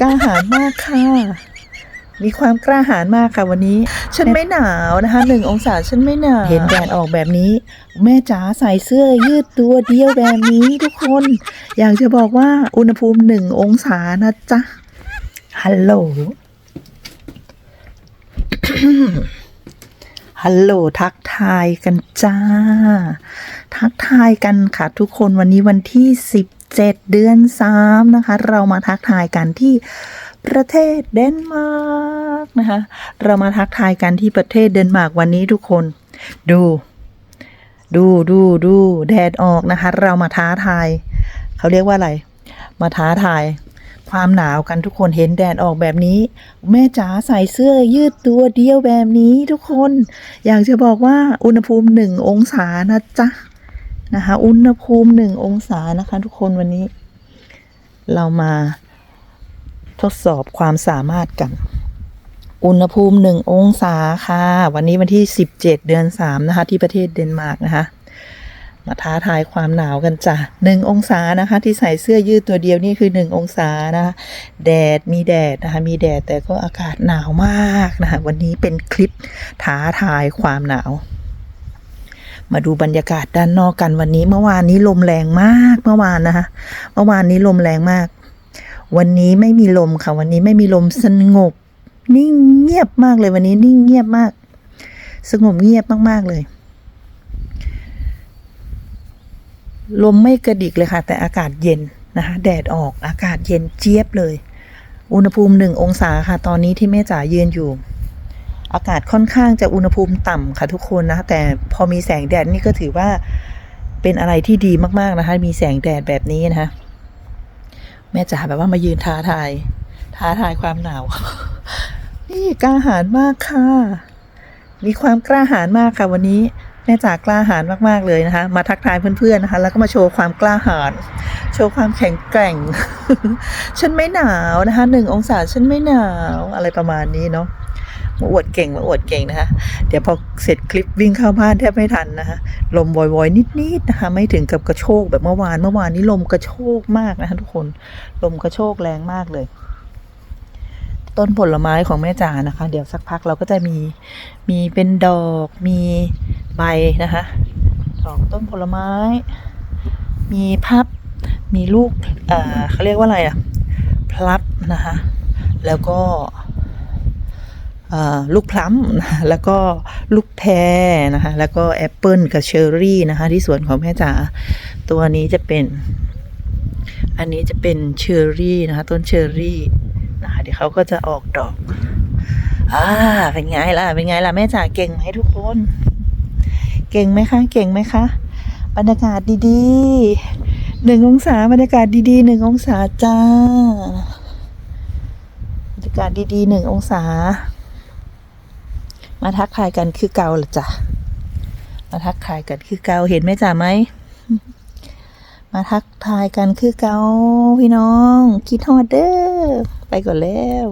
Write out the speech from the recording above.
กล้าหาญมากค่ะ มีความกล้าหาญมากค่ะวันนี้ ฉันไม่หนาวนะคะหนึ่งองศาฉันไม่หนาวเห็นแดดออกแบบนี้ แม่จ๋าใส่เสื้อยืดตัวเดียวแบบนี้ทุกคน อยากจะบอกว่าอุณหภูมิหนึ่งองศานะจ๊ะฮัลโหลฮัลโหลทักทายกันจ้า ทักทายกันค่ะทุกคนวันนี้วันที่ 7 เดือน 3 นะคะ เรามาทักทายกันที่ประเทศเดนมาร์กนะคะ เรามาทักทายกันที่ประเทศเดนมาร์กวันนี้ทุกคน ดู ดูดูดูแดดออกนะคะ เรามาท้าทาย เขาเรียกว่าอะไร มาท้าทาย ความหนาวกันทุกคนเห็นแดดออกแบบนี้ แม่จ๋าใส่เสื้อยืดตัวเดียวแบบนี้ทุกคน อยากจะบอกว่าอุณหภูมิหนึ่งองศานะจ๊ะ นะคะ อุณหภูมิหนึ่งองศานะคะ ทุกคนวันนี้ เรามาทดสอบความสามารถกัน อุณหภูมิหนึ่งองศาค่ะ วันนี้วันที่สิบเจ็ดเดือนสามนะคะ ที่ประเทศเดนมาร์กนะคะ มาท้าทายความหนาวกันจ้ะหนึ่งองศานะคะ ที่ใส่เสื้อยืดตัวเดียวนี่คือหนึ่งองศานะคะแดดมีแดดนะคะ มีแดดแต่ก็อากาศหนาวมากนะคะ วันนี้เป็นคลิปท้าทายความหนาว มาดูบรรยากาศด้านนอกกันวันนี้ เมื่อวานนี้ลมแรงมากเมื่อวานนะคะเมื่อวานนี้ลมแรงมาก วันนี้ไม่มีลมค่ะ วันนี้ไม่มีลมสงบ นิ่งเงียบมากเลยวันนี้นิ่งเงียบมาก สงบเงียบมากๆเลย ลมไม่กระดิกเลยค่ะ แต่อากาศเย็นนะคะแดดออกอากาศเย็นเจี๊ยบเลย อุณหภูมิหนึ่งองศาค่ะ ตอนนี้ที่แม่จ๋ายืนอยู่ อากาศค่อนข้างจะอุณหภูมิต่ำค่ะทุกคนนะ แต่พอมีแสงแดดนี่ก็ถือว่าเป็นอะไรที่ดีมากๆนะคะ มีแสงแดดแบบนี้นะคะ แม่จ๋าแบบว่ามายืนท้าทาย ท้าทายความหนาว นี่กล้าหาญมากค่ะ มีความกล้าหาญมากค่ะ วันนี้แม่จ๋ากล้าหาญมากๆเลยนะคะ มาทักทายเพื่อนๆนะคะ แล้วก็มาโชว์ความกล้าหาญโชว์ความแข็งแกร่ง ฉันไม่หนาวนะคะหนึ่งองศาฉันไม่หนาวอะไรประมาณนี้เนาะ มาอวดเก่งมาอวดเก่งนะคะ เดี๋ยวพอเสร็จคลิปวิ่งเข้าบ้านแทบไม่ทันนะคะ ลมวอยๆนิดๆนะคะ ไม่ถึงกับกระโชกแบบเมื่อวาน เมื่อวานนี้ลมกระโชกมากนะคะทุกคน ลมกระโชกแรงมากเลย ต้นผลไม้ของแม่จ๋านะคะ เดี๋ยวสักพักเราก็จะมี มีเป็นดอก มีใบนะคะ ดอกต้นผลไม้ มีพับ มีลูก เอ่อเขาเรียกว่าอะไรอะพลับนะคะ แล้วก็ ลูกพลัมแล้วก็ลูกแพรนะคะแล้วก็แอปเปิลกับเชอร์รี่นะคะที่สวนของแม่จ๋าตัวนี้จะเป็น อันนี้จะเป็นเชอร์รี่นะคะต้นเชอร์รี่นะคะเดี๋ยวเขาก็จะออกดอกอ่าเป็นไงล่ะเป็นไงล่ะแม่จ๋าเก่งไหมทุกคน เก่งไหมคะ เก่งไหมคะบรรยากาศดีๆหนึ่งองศาบรรยากาศดีๆหนึ่งองศาจ้าบรรยากาศดีๆหนึ่งองศา มาทักทายกันคือเกาเหรอจ้ะมาทักทายกันคือเกาเห็นไหมจ๋าไหมมาทักทายกันคือเกาพี่น้อง คิดฮอดเด้อไปก่อนแล้ว